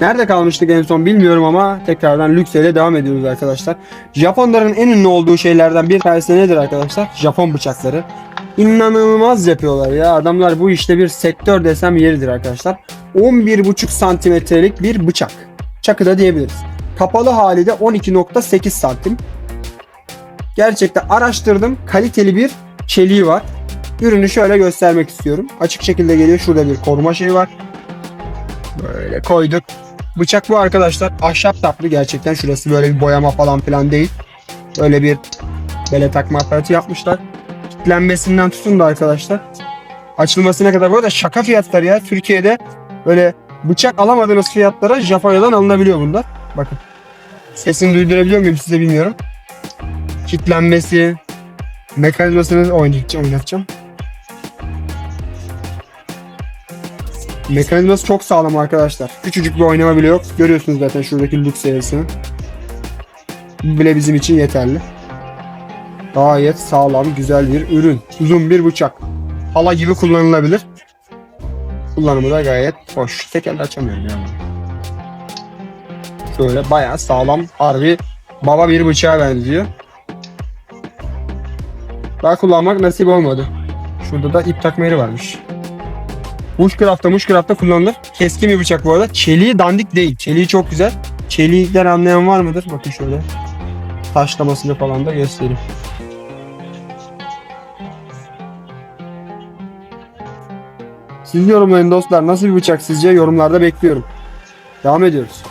Nerede kalmıştık en son bilmiyorum ama tekrardan lükseyle devam ediyoruz arkadaşlar. Japonların en ünlü olduğu şeylerden bir tanesi nedir arkadaşlar? Japon bıçakları. İnanılmaz yapıyorlar ya. Adamlar bu işte bir sektör desem yeridir arkadaşlar. 11,5 santimetrelik bir bıçak. Çakı da diyebiliriz. Kapalı hali de 12.8 santim. Gerçekten araştırdım. Kaliteli bir çeliği var. Ürünü şöyle göstermek istiyorum. Açık şekilde geliyor. Şurada bir koruma şeyi var. Böyle koyduk. Bıçak bu arkadaşlar. Ahşap tatlı gerçekten. Şurası böyle bir boyama falan filan değil. Böyle bir bele takma aparatı yapmışlar. Kitlenmesinden tutun da arkadaşlar. Açılmasına kadar bu şaka fiyatları ya. Türkiye'de böyle bıçak alamadığınız fiyatlara Japonya'dan alınabiliyor bunlar. Bakın. Sesini duydurabiliyor muyum size bilmiyorum. Kitlenmesi, mekanizmasını oynayacağım, oynatacağım. Mekanizması çok sağlam arkadaşlar. Küçücük bir oynama bile yok. Görüyorsunuz zaten şuradaki lük serisini. Bu bile bizim için yeterli. Gayet sağlam, güzel bir ürün. Uzun bir bıçak. Hala gibi kullanılabilir. Kullanımı da gayet hoş. Tek elde açamıyorum ya. Şöyle bayağı sağlam, harbi baba bir bıçağa benziyor. Daha kullanmak nasip olmadı. Şurada da ip takma yeri varmış. Bushcraft'ta Bushcraft'ta kullanılır. Keskin bir bıçak bu arada. Çeliği dandik değil. Çeliği çok güzel. Çelikten anlayan var mıdır? Bakın şöyle. Taşlamasını falan da göstereyim. Siz yorumlayın dostlar. Nasıl bir bıçak sizce? Yorumlarda bekliyorum. Devam ediyoruz.